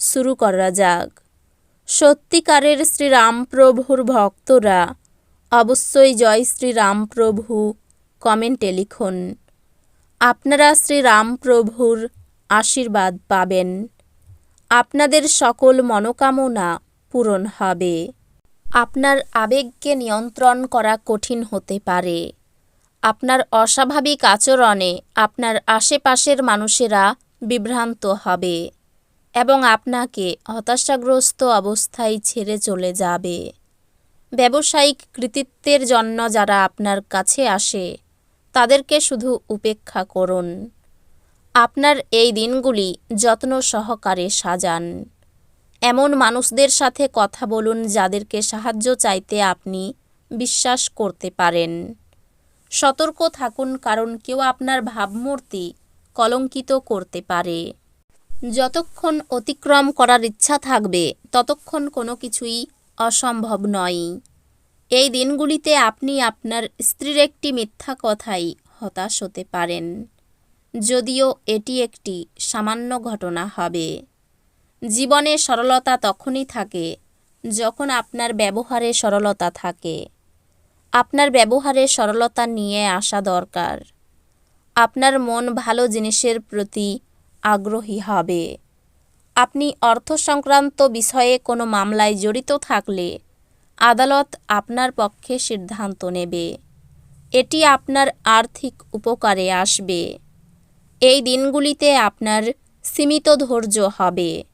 শুরু করা যাক। সত্যিকারের শ্রীরামপ্রভুর ভক্তরা অবশ্যই জয় শ্রীরামপ্রভু কমেন্টে লিখুন। আপনারা শ্রীরামপ্রভুর আশীর্বাদ পাবেন। আপনাদের সকল মনোকামনা পূরণ হবে। আপনার আবেগকে নিয়ন্ত্রণ করা কঠিন হতে পারে। আপনার অস্বাভাবিক আচরণে আপনার আশেপাশের মানুষেরা বিভ্রান্ত হবে। এবং আপনাকে হতাশাগ্রস্ত অবস্থায় ছেড়ে চলে যাবে। ব্যবসায়িক কৃতিত্বের জন্য যারা আপনার কাছে আসে, তাদেরকে শুধু উপেক্ষা করুন। আপনার এই দিনগুলি যত্ন সহকারে সাজান। এমন মানুষদের সাথে কথা বলুন যাদেরকে সাহায্য চাইতে আপনি বিশ্বাস করতে পারেন। সতর্ক থাকুন কারণ কেউ আপনার ভাবমূর্তি কলঙ্কিত করতে পারে। যতক্ষণ অতিক্রম করার ইচ্ছা থাকবে, ততক্ষণ কোনো কিছুই অসম্ভব নয়। এই দিনগুলিতে আপনি আপনার স্ত্রীর একটি মিথ্যা কথাই হতাশ হতে পারেন। যদিও এটি একটি সামান্য ঘটনা হবে। জীবনে সরলতা তখনই থাকে যখন আপনার ব্যবহারে সরলতা থাকে। আপনার ব্যবহারে সরলতা নিয়ে আসা দরকার। আপনার মন ভালো জিনিসের প্রতি আগ্রহী হবে। আপনি অর্থ সংক্রান্ত বিষয়ে কোনো মামলায় জড়িত থাকলে আদালত আপনার পক্ষে সিদ্ধান্ত নেবে। এটি আপনার আর্থিক উপকারে আসবে। এই দিনগুলিতে আপনার সীমিত ধৈর্য হবে।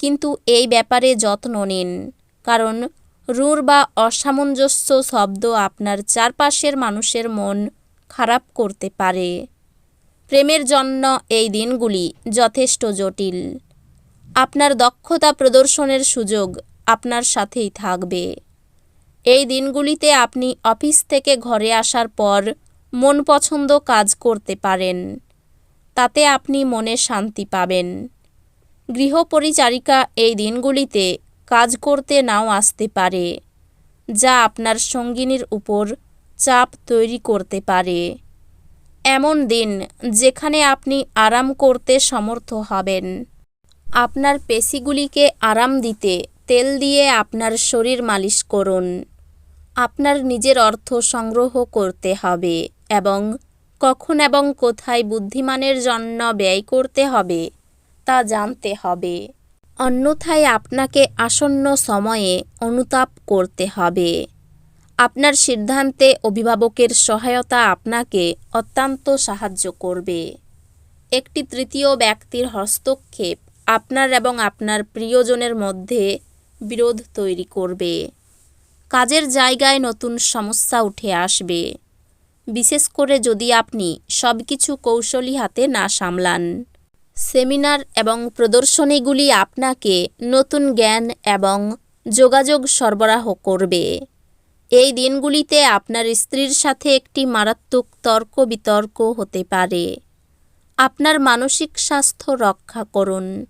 কিন্তু এই ব্যাপারে যত্ন নিন, কারণ রূঢ় বা অসামঞ্জস্য শব্দ আপনার চারপাশের মানুষের মন খারাপ করতে পারে। প্রেমের জন্য এই দিনগুলি যথেষ্ট জটিল। আপনার দক্ষতা প্রদর্শনের সুযোগ আপনার সাথেই থাকবে। এই দিনগুলিতে আপনি অফিস থেকে ঘরে আসার পর মন পছন্দ কাজ করতে পারেন। তাতে আপনি মনে শান্তি পাবেন। গৃহপরিচারিকা এই দিনগুলিতে কাজ করতে নাও আসতে পারে, যা আপনার সঙ্গিনীর উপর চাপ তৈরি করতে পারে। এমন দিন যেখানে আপনি আরাম করতে সমর্থ হবেন। আপনার পেশিগুলিকে আরাম দিতে তেল দিয়ে আপনার শরীর মালিশ করুন। আপনার নিজের অর্থ সংগ্রহ করতে হবে এবং কখন এবং কোথায় বুদ্ধিমানের জন্য ব্যয় করতে হবে তা জানতে হবে। অন্যথায় আপনাকে আসন্ন সময়ে অনুতাপ করতে হবে। আপনার সিদ্ধান্তে অভিভাবকের সহায়তা আপনাকে অত্যন্ত সাহায্য করবে। একটি তৃতীয় ব্যক্তির হস্তক্ষেপ আপনার এবং আপনার প্রিয়জনের মধ্যে বিরোধ তৈরি করবে। কাজের জায়গায় নতুন সমস্যা উঠে আসবে। বিশেষ করে যদি আপনি সব কিছু কৌশলী হাতে না সামলান। সেমিনার এবং প্রদর্শনীগুলি আপনাকে নতুন জ্ঞান এবং যোগাযোগ সরবরাহ করবে। এই দিনগুলিতে আপনার স্ত্রীর সাথে একটি মারাত্মক তর্ক বিতর্ক হতে পারে। আপনার মানসিক স্বাস্থ্য রক্ষা করুন,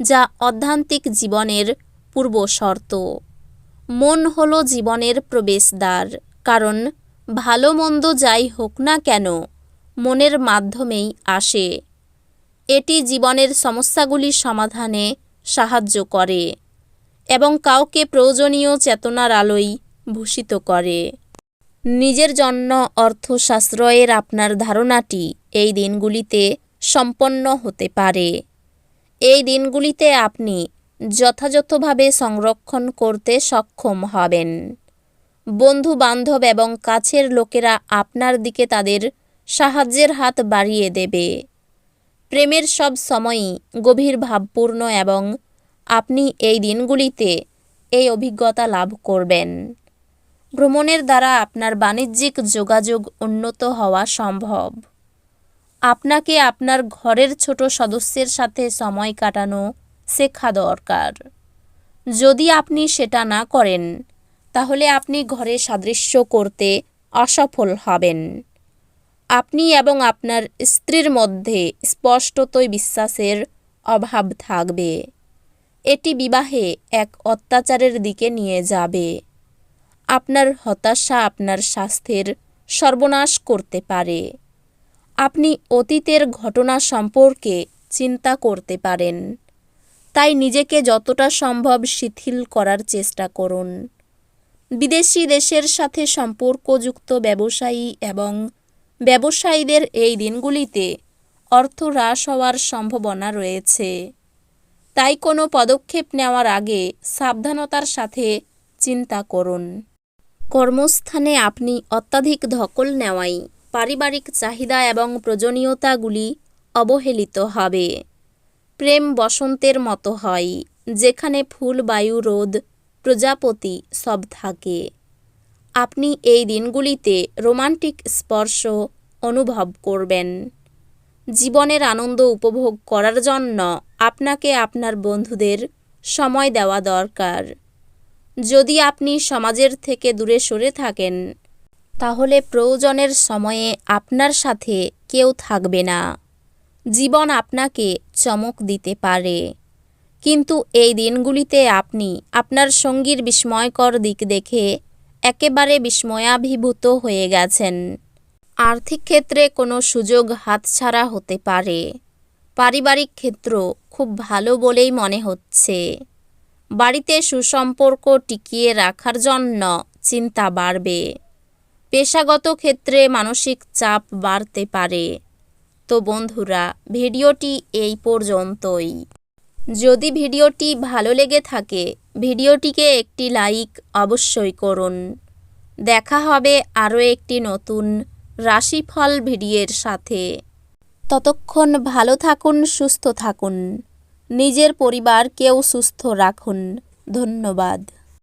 যা অধ্যান্তিক জীবনের পূর্ব শর্ত। মন হলো জীবনের প্রবেশদ্বার, কারণ ভালো মন্দ যাই হোক না কেন, মনের মাধ্যমেই আসে। এটি জীবনের সমস্যাগুলি সমাধানে সাহায্য করে এবং কাউকে প্রয়োজনীয় চেতনার আলোয় ভূষিত করে। নিজের জন্য অর্থ সাশ্রয়ের আপনার ধারণাটি এই দিনগুলিতে সম্পন্ন হতে পারে। এই দিনগুলিতে আপনি যথাযথভাবে সংরক্ষণ করতে সক্ষম হবেন। বন্ধু বান্ধব এবং কাছের লোকেরা আপনার দিকে তাদের সাহায্যের হাত বাড়িয়ে দেবে। প্রেমের সব সময়ই গভীর ভাবপূর্ণ এবং আপনি এই দিনগুলিতে এই অভিজ্ঞতা লাভ করবেন। ভ্রমণের দ্বারা আপনার বাণিজ্যিক যোগাযোগ উন্নত হওয়া সম্ভব। আপনাকে আপনার ঘরের ছোট সদস্যের সাথে সময় কাটানো শেখা দরকার। যদি আপনি সেটা না করেন, তাহলে আপনি ঘরে সাদৃশ্য করতে অসফল হবেন। আপনি এবং আপনার স্ত্রীর মধ্যে স্পষ্টতই বিশ্বাসের অভাব থাকবে। এটি বিবাহে এক অত্যাচারের দিকে নিয়ে যাবে। আপনার হতাশা আপনার স্বাস্থ্যের সর্বনাশ করতে পারে। আপনি অতীতের ঘটনা সম্পর্কে চিন্তা করতে পারেন। তাই নিজেকে যতটা সম্ভব শিথিল করার চেষ্টা করুন। বিদেশি দেশের সাথে সম্পর্কযুক্ত ব্যবসায়ী এবং ব্যবসায়ীদের এই দিনগুলিতে অর্থ হ্রাস হওয়ার সম্ভাবনা রয়েছে। তাই কোনো পদক্ষেপ নেওয়ার আগে সাবধানতার সাথে চিন্তা করুন। কর্মস্থানে আপনি অত্যাধিক ধকল নেওয়াই পারিবারিক চাহিদা এবং প্রয়োজনীয়তাগুলি অবহেলিত হবে। প্রেম বসন্তের মতো হয়, যেখানে ফুল, বায়ু, রোদ, প্রজাপতি সব থাকে। আপনি এই দিনগুলিতে রোমান্টিক স্পর্শ অনুভব করবেন। জীবনের আনন্দ উপভোগ করার জন্য আপনাকে আপনার বন্ধুদের সময় দেওয়া দরকার। যদি আপনি সমাজের থেকে দূরে সরে থাকেন, তাহলে প্রয়োজনের সময়ে আপনার সাথে কেউ থাকবে না। জীবন আপনাকে চমক দিতে পারে। কিন্তু এই দিনগুলিতে আপনি আপনার সঙ্গীর বিস্ময়কর দিক দেখে একেবারে বিস্ময়াভিভূত হয়ে গেছেন। আর্থিক ক্ষেত্রে কোনো সুযোগ হাতছাড়া হতে পারে। পারিবারিক ক্ষেত্র খুব ভালো বলেই মনে হচ্ছে। বাড়িতে সুসম্পর্ক টিকিয়ে রাখার জন্য চিন্তা বাড়বে। পেশাগত ক্ষেত্রে মানসিক চাপ বাড়তে পারে। তো বন্ধুরা, ভিডিওটি এই পর্যন্তই। যদি ভিডিওটি ভালো লেগে থাকে, ভিডিওটিকে একটি লাইক অবশ্যই করুন। দেখা হবে আরও একটি নতুন রাশিফল ভিডিওর সাথে। ততক্ষণ ভালো থাকুন, সুস্থ থাকুন। নিজের পরিবার কেউ সুস্থ রাখুন। ধন্যবাদ।